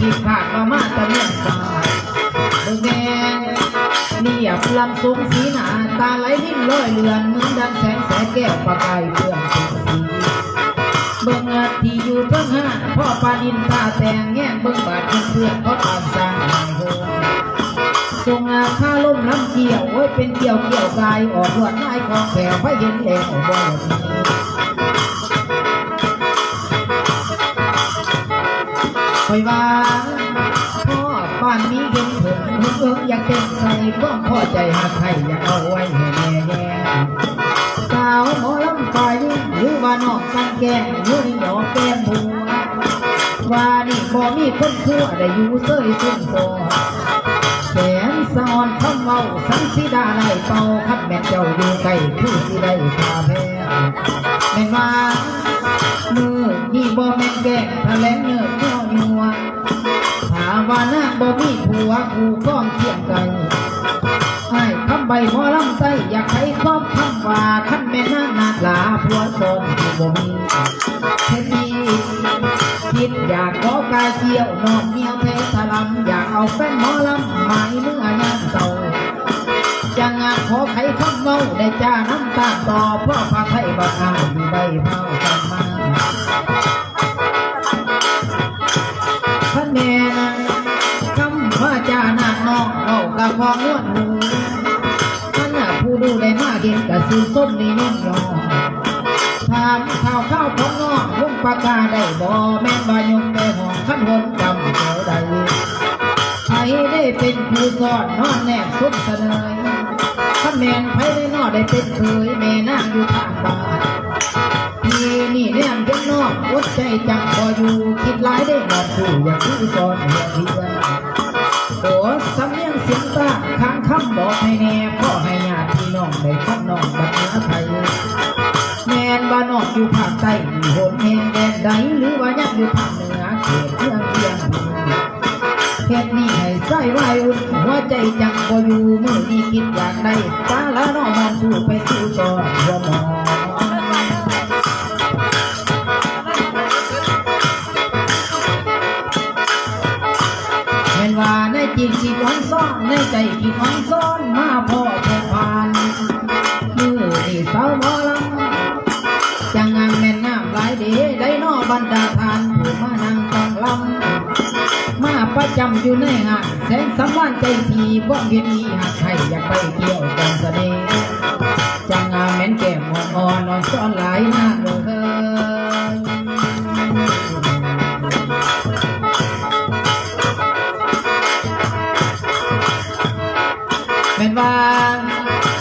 ขีดขาดมามาตะเลียนตาเบิ่งแน่เนียบลำสูงสีหนาตาไหลลิ้มลอยเลือนเหมือนดังแสงแสแก้วประกายเพื่องสีสีเบิ่งอาที่อยู่เพิ่งห้าพ่อปานินตาแตงแง่เบิ่งบาดเพื่อนเพื่อนเขาตามสร้างหายโหงทรงอาคาล่มลำเกี่ยวโอ้ยเป็นเกี่ยวเกี่ยวกายออกลวดลายของแถวพระเย็นแล้วบ่หลบ คอยว่าพ่อบ้านนี้เห็นเถิงเพิ่งเอิงอยากเต้นใส่ความพอใจหักให้อยากเอาไว้ให้แน่แย่สาวหมอลำไฟหรือว่านอกกันแก่ยืนหยอกแก้มบัวว่านี่บ่มีคนทั่วได้อยู่เสยสุ่มโซแสนสะออนคำเมาสังสีดาได้เป่าคัดแม่เจ้าอยู่ใกล้ผู้สิได้พาแพ้แม่นว่า มือนี่บ่แม่นแก่ทะเลงเนื้อเนื้อยัวถาว่านาบ่มีผัวกูก้องเคียงไกลให้คำใบหมอลำไส้อยากให้ความคำว่าขั้นแม่นางนาลาผัวตนบ่มีเทนีคิดอยากขอกายเกี่ยวนอนเมียวเทสลัมอยากเอาแฟนหมอลำหมายเมื่อยามเศร้าจะงาขอไขคำเมาได้จ้าน้ำตาต่อเพราะพาไทยบักอายมีใบเผากันมา พันแม่คำว่าจานาคน้องเอากระพองนวดหูท่านผู้ดูได้มาเห็นกะสีส้มนี่นิ่มยอถามข่าวข้าวของนอกลุงปากกาได้บ่แม่นบายงแต่ห้องขั้นหนจำแถวใดใครได้เป็นผู้สอนนอนแนบสุดเสนยข้าแมนไผได้นอได้เป็นเคยแม่นางอยู่ทางบ้าน ใจจังพออยู่คิดหลายได้นอนสู่อย่างผู้สอนเรียนเรียนโอ้สำเนียงเสียงตาค้างคำบอกให้แน่พ่อให้ญาติพี่น้องได้ฟังน้องบัดนาไทยแม่นบ้านนอกอยู่ภาคใต้โหนแห่งแดนใดหรือว่ายังอยู่ภาคเหนือเขตเมืองเพียงเขตนี้ให้ใส่ไว้อุ่นหัวใจจังบ่อยู่มือนี้คิดอยากได้ตาละน้องมองสู่ไปสู่จอหัวหมอแม่นว่าในจิตที่หวังซ่อนในใจที่หวังซ่อนมาพ่อพงผ่านมือที่สาวหมอลำจังงานแม่นน้ำหลายเดได้นอบรรดาทานผู้มานั่งฟังลำมาประจำอยู่ในงานแสงสำว่านใจทีบ่เห็นมีหักให้อยากไปเกี่ยวกันเสน่ห์จังงานแม่นแก้มอ่อนนอนซ้อนหลายหน้าลย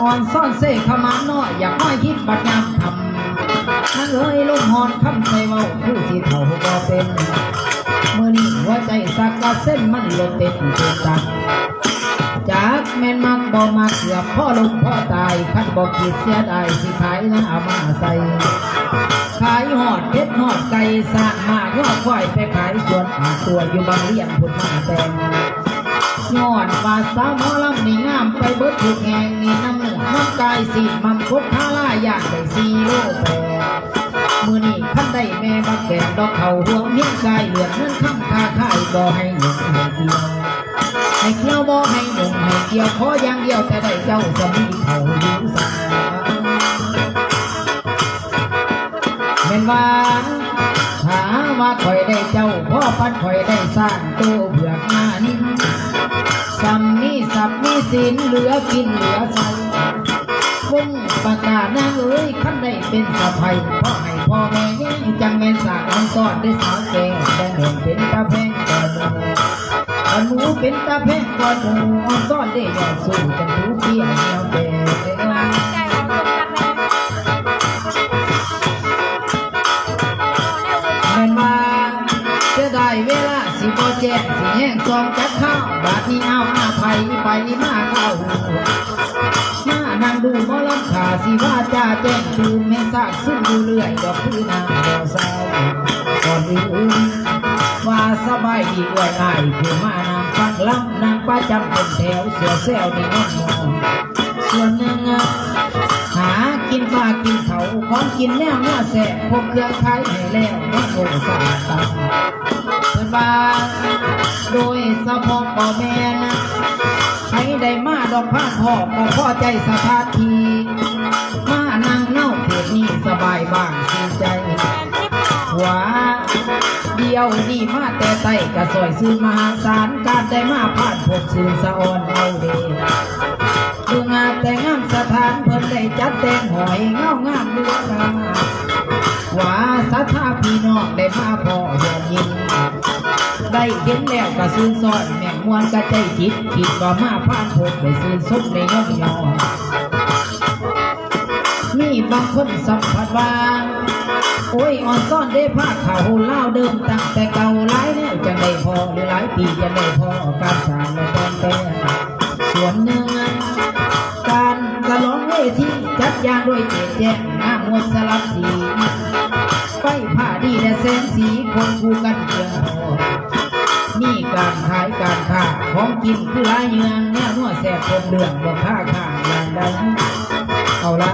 อ่อนซ่อนเสขมาน้อยอยากน้อยคิดบัดยามทำนั่นเลยลงหอนคำใส่เมาผู้ที่เท่าบ่เป็นเมื่อนี้หัวใจสักกะเส้นมันลดเต็มเต็มตักจากแม่นมักบ่มาเกือบพ่อลงพ่อตายคันบ่คิดเสียดายสิขายนะเอามาใส่ขายหอดเพชรหอดไก่สร้างมาย่อควายไปขายสวนป่าตัวอยู่บางเลี้ยงพุ่นมาแต่ง ย้อนว่าสาวหมอลำนี่งามไปเบิดทุกแห่งนี่น้ำเนื้อน้ำกายสีมันคดท่าล่าอยากได้สีโลแปดมือนี่ขั้นได้แม่บักแกงดอกเขาห่วงเมียกายเหลือนนั้นข้ามคาข่ายบ่ให้หนุ่มให้เกี่ยวให้เกี่ยวบ่ให้หนุ่มให้เกี่ยวขออย่างเดียวแต่ได้เจ้าจะมีเขาอยู่สาเป็นว่าหาว่าคอยได้เจ้าพ่อปันคอยได้สร้างตัวเบือกงาน สัมนี่สับนี่สินเหลือกินเหลือใช้วงประกาศนางเอ้ยขั้นได้เป็นสะพายพ่อให้พ่อแม่แย่งจังแม่สากอันซ้อนได้สาวแก่แต่หนุ่มเป็นตาแพงก่อนหนูอันหนูเป็นตาแพงก่อนหมูอันซ้อนได้แย่สู้จังทุกเที่ยงแนวเตะใจของตรงกั สิบ่แจ้งสิแย่งซองจัดข้าวบาดนี้เอาอาภัยไปมาเข้ามานั่งดูมอลำขาสิว่าจ้าแจ้งดูแม่ซากซึ่งดูเรื่อยดอกคือนางบ่เศร้าก่อนอื่นว่าสบายดีกว่าง่ายคือมานางฟังลำนางประจำเป็นแถวเสือแซวในน้องมองส่วนหนึ่งอะหากินปลากินเขาของกินแนวเนื้อแสบพวกเครื่องขายให้แล้วว่าโง่สาตา เพิ่นว่าโดยสะพองป่อแม่นะใครได้มาดอกพานพ่อก็พอใจสถานทีมานั่งเน่าเพจนี้สบายบ้างสีใจหัวเดียวนี่มาแต่ไตกระสอยซื้อมหาศาลการได้มาผ่านพบสื่อสะออนเอาเดดูงานแต่งงามสถานเพิ่นได้จัดแต่งหอยเงางามดูกาว่าสัทธาพี่น้องได้มาพอยอมยิน ได้เห็นแล้วก็ซื้อซอยแม่งมวนก็ใจจิตคิดว่ามาผ่านพบได้ซื้อสมได้ย่อมยอมมีบางคนสัมผัสว่าโอ้ยอ่อนซ่อนได้ผ้าขาวเล่าเดิมตั้งแต่เก่าหลายแล้วจังได้พอหรือหลายปีจะได้พอการสางและตอนแต่ส่วนหนึ่งการสลองเวทีจัดยางด้วยเจตแจ้งหน้ามวลสลับสีไฟผ้าดีและแสงสีคนคู่กันเพียงพอ มีการขายการค้าของกินคือหลายเยืองแนวนัวแสบคมเดืองบอกค่าข้าอย่างใดเอาละ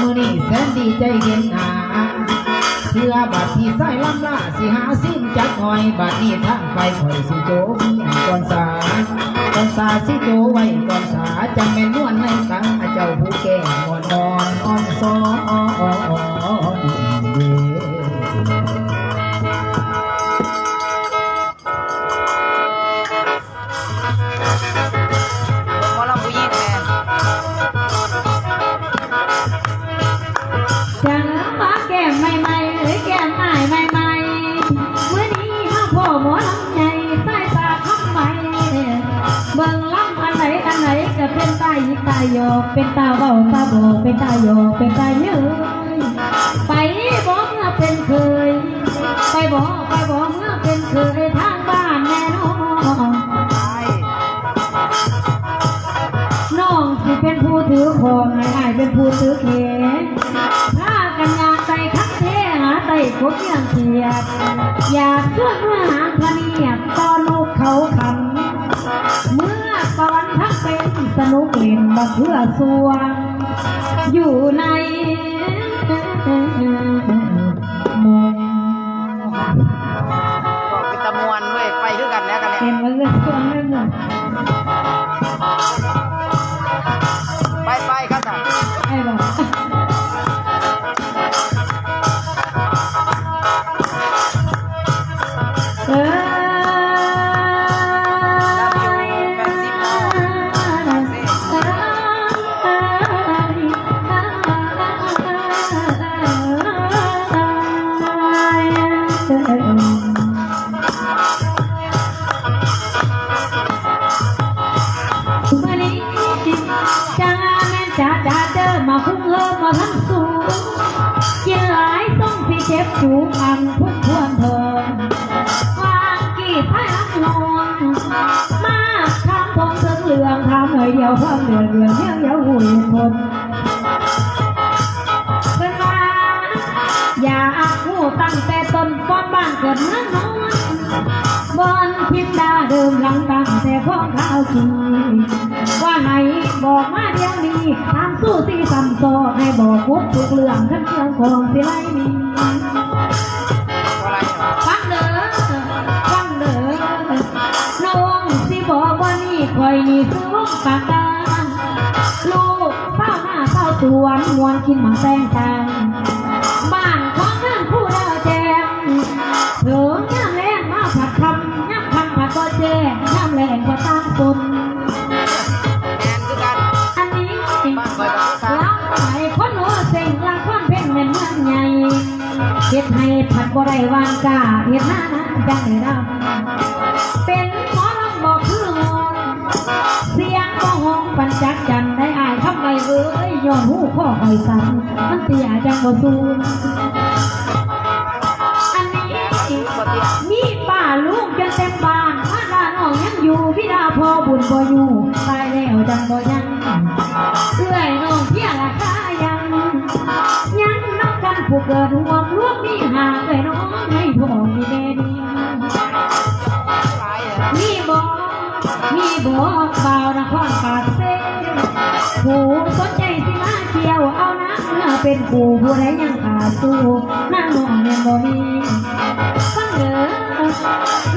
มือนี้แสนดีใจเห็นหน้าเพื่อบัดที่ใส่ลำล่าสิหาสิ้นจักหน่อยบัดนี้ทางไปข่อยสิโจมีก่อนสาก่อนสาสิโจไว้ก่อนสาจังแม่นวลในตาเจ้าผู้แก่งอนนอนอ่อนซอ เป็นตาเบาตาโบกเป็นตาโยกเป็นตาเย้ยไปบอกเมื่อเป็นเคย ไปบอกไปบอกเมื่อเป็นเคยทางบ้านแน่นอนน้องสิเป็นผู้ถือของให้เป็นผู้ถือเขนถ้ากันงานใจคักเทหาไต่กบยังเทียบอยากเชื่อเมื่อหาพเนียตอนลูกเขาคำเมื่อตอน เป็นสนุกเล่นบักเพื่อสวง อยู่ใน ยคนเป็นว่าอย่ากหูตั้งแต่ต้นป้อนบ้านเกิดเมืองนอนบอนพิมดาเดิมหลังตั้งแต่พ่อข้าวจีว่าไหนบอกมาเดี๋ยวนี้ตามสู้ที่ทำโซให้บอกพุกทุกเรื่องทั้งเรื่องของสิไรนี้ ตัวนมวนกินหมางแป้งตังบ้านของข้างผู้เดาแจงเถิงย่ำแรงมาผัดคำย่ำคำผัดก็แจงย่ำแรงก็ตั้งตนอันนี้รักไหนคนหัวเซ็งรักความเพ่งเป็นเมืองใหญ่เฮ็ดให้ผัดบ่ได้วางกาเฮ็ดหน้านะจังได้รั ยย้อนหูข้อคอยสั่นมันเตียจังบ่ซูนอันนี้บ่เตี้ยมีป้าลูกจนเต็มบ้านมาดาน้องยังอยู่พี่ดาพอบุญบ่อยู่ตายแล้วจังบ่ยังเอื้อยน้องเพียงราคายัง ยังนับกันผู้เกิดห่วงร่วมมีหาเอ้ยน้องให้พ่อมีแม่ดีหลายเลยนะมีบอก มีบอกเบานครปากเซ่ผู้สนใจสิมาเที่ยวเอานะเมื่อเป็นผู้ผู้ใดยังขาดสู้หน้าน้องแม่นบ่มีฟังเด้อ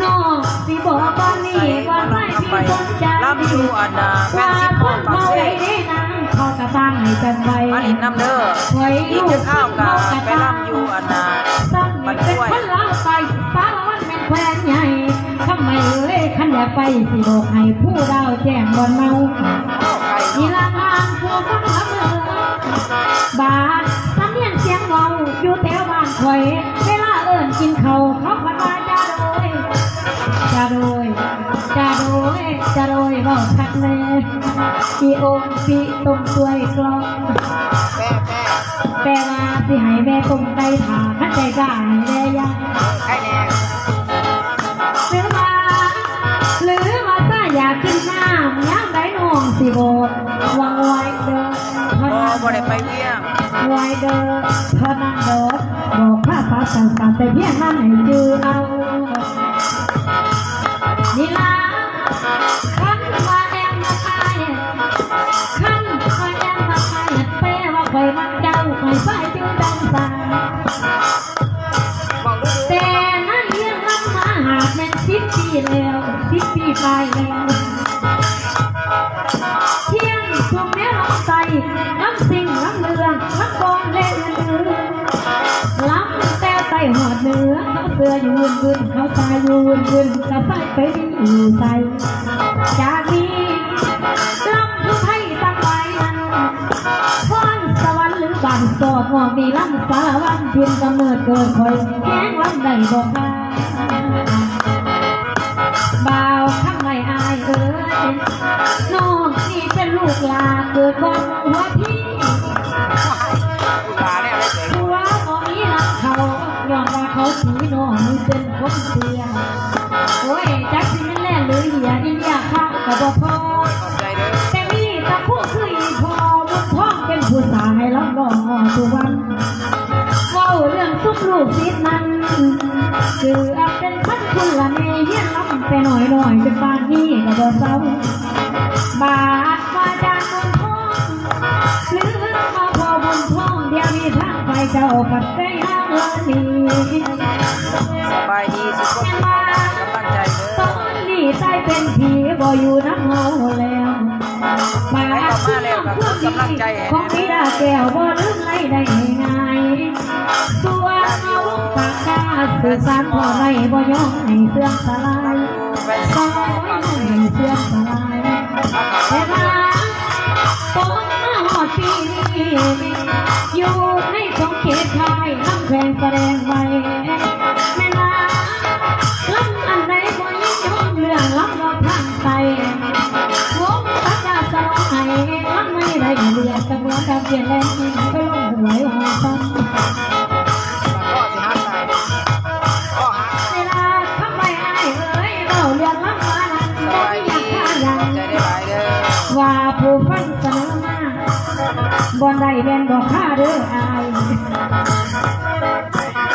น้องสิบอกก่อนนี้ก่อนไปพี่สนใจลำอยู่อันน่ะแม่ว่านสิบคโมงนปากเขาเซ่เขากระตั้งให้กันไว้มาลินน้ำเด้อไว้อีกจะข้าวกาไปลำอยู่อันน่ะตั้งเป็นคนลาวไเอ้ยขันอยากไปสิบอกให้ผู้ดาวแจ้งบนเมาโอ้ไก่ทีเนาะละทางผู้ฟังละเมอบาดสำเนียงเสียงเบาอยู่แถวบ้านข่อยเวลาเอิ้นกินเขาเขาพันว่าจะโดยจะโดยจะโดยจะโดยบอกคักเลยปีองค์ปีตรงตัวยกลองแปลว่าสิให้แม่ต้มไก่ถาขันใจกล้าให้แม่ยัง น้องสิโบดวางไว้เด้อเท่าบ่นั้บ่ได้ไปเวียงไว้เด้อเท่านั้นเด้อบอกข้าพาสั่งการแต่เพียงนั้นให้จือเอานี่ล่ะคันว่าแอมมาตายคันว่าแอมมาตายแปลว่าข่อยมันเจ้าข่ใส่จือดังสาแต่นั่นเรื่องรับมาหากแม่นสิบปีแล้วสิบปีไปแล้ว อเขาเสือยืนยืนเขาตายยืนยืนกระใสไปอยู่ใสจากนี้ลำผู้ไทยตั้งไว้นั้นพรสวรรค์หรือบานสอดงอกมีลำสาวันเพียงกำเนิดเกิดคอยแห้งลำใดบอกมาบ่าวข้างในอายเอ้ยน้องนี่เป็นลูกลาเกิดบนหัวพี่ ปเจ้าปัดใจหาเงินนี้สบายดีสุขภาพกำลังใจเด้อตอนนี้ใจเป็นผีบ่อยู่น้ำเงาแล้วมาขึ้นน้ำท่วมดีของพี่ดาแก้วบ่ลืมไรได้ง่ายตัวเอาปากกาสื่อสารพอไรบ่ยอมให้เสื่อมสลายแว่นซสีอยปากให้เสื่อมสลายแต่ว่าตอนมาหอด ปีนี้อยู่ในสองเขตชายน้ำแขวงแสดงไว้แม่นาลำอันใดบ่ยินยมเรื่องลำเราทางไปวงตักกาสลองให้ลำไม่ได้เรียกตะบัวกับเย็นแรงไปลงหวยหอซ้ำ บ่ได้แม่นบ่ฆ่าเด้ออาย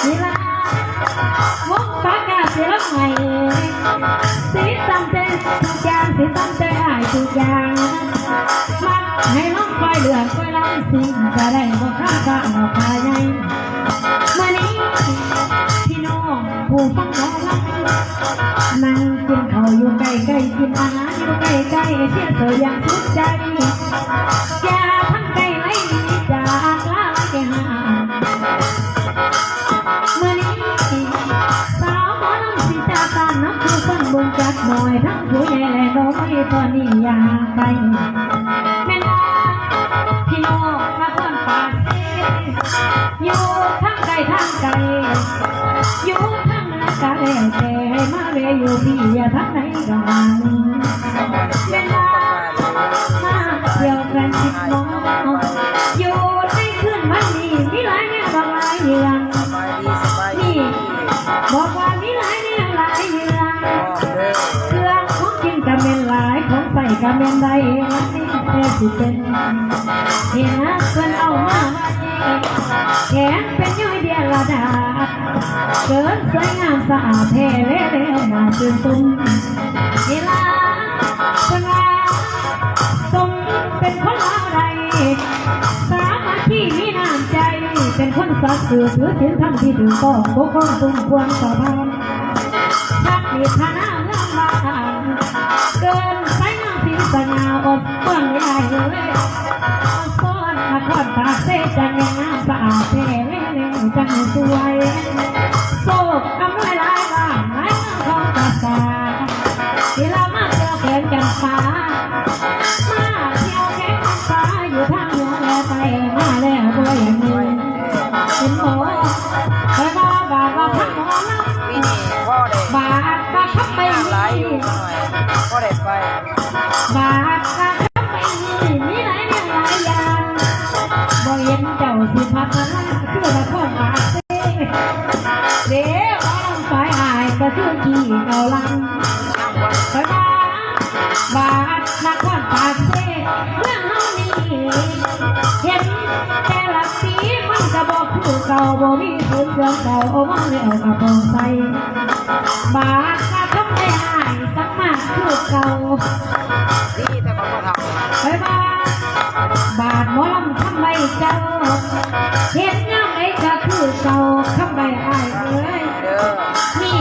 นี่ละวงตักกาสิรับให้สิตำแต่ทุกอย่างสิตำแต่อ้ายทุกอย่างมักให้น้องคอยเหลือคอยล้ำสิ่งจะได้บ่ค่าค่าเอาค่าใหญ่มานี้พี่น้องผู้ฟังหมอลำนั่งกินข้าวอยู่ใกล้ใกล้กินอาหารอยู่ใกล้ใกล้เสียเธออย่างสุดใจอ จักหน่อยทั้งผู้ใหญ่และน้อยตอนนี้อยากไปแม่น้องพี่น้องนครปากอยู่ทั้งไกลทางไกลอยู่ทางนั้นก็แล้วแต่ให้มาเวอยู่พี่อย่าทางไหนก็มาเวลามาเที่ยวกันคิดมองอยู่ในคืนวันนี้มีหลายแนวบางหลายเรื่องสบายดีสบายดีบอกว่า ก็เป็นได้หลายแต่สิเป็นเห็นนะเพิ่นเอามาไว้แขนเป็นย้อยเดียวละดาเกินสวยงามสะอาดแท้เล่เล่น่าชื่นชมเวลาเพิ่นว่าสมเป็นคนลาวใดสามัคคีมีน้ำใจ เป็นคนสัตย์สื่อถือศีลธรรมที่ถูกต้องปกครองสมควรต่อพานชักมีฐานะเรื่องบ้าก สนาอดเปื้องใหญ่เลยซ้อนนครปากเสจังงาสะอาดเท่เล่เล่จังสวย คือขี่เกาลังไปว่าบาทนครปากเซ่เมืองเฮานี่เห็นแต่ละสีมันก็บ่คือเก่าบ่มีพื้นเรื่องเก่าเอามาแล้วก็บ่ใส่บาทก็ทำได้หายสักมากคือเก่าดีแต่บ่ทำไปบ้านบาทหมอลำทำไมเจ้าเห็นยังไงก็คือเก่าทำไมอายเอ้ย เด้อนี่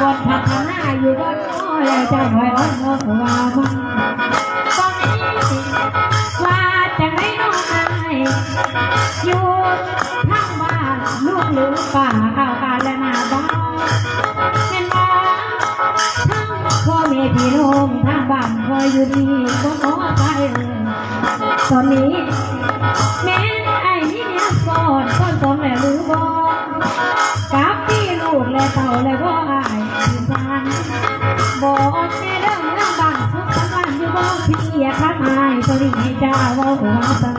บทพัฒนาอยู่บนน้อยแล้วจะหน่อยอ่อนน้องว่ามันตอนนี้ว่าจะไม่น้องอายอยู่ทางบ้านลูกหรือป่าเอากาและนาบ้านเป็นบ้าทั้งพ่อแม่พี่น้องทางบ้านคอยอยู่ดีก็ขอไปตอนนี้แม่ไอ้นี่เนี่ยสอน เศร้าเลยบ่ายเป็นทางบอกแม่เเรื่องบานสุขสันต์อยู่บ่พี่อย่าคัายสริให้เจ้าเว่าหัวตา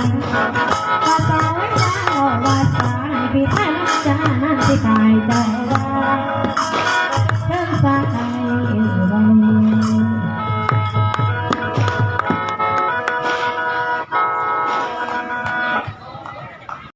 ว่าตาว่าตาว่าตาพี่ท่านจานั่นตา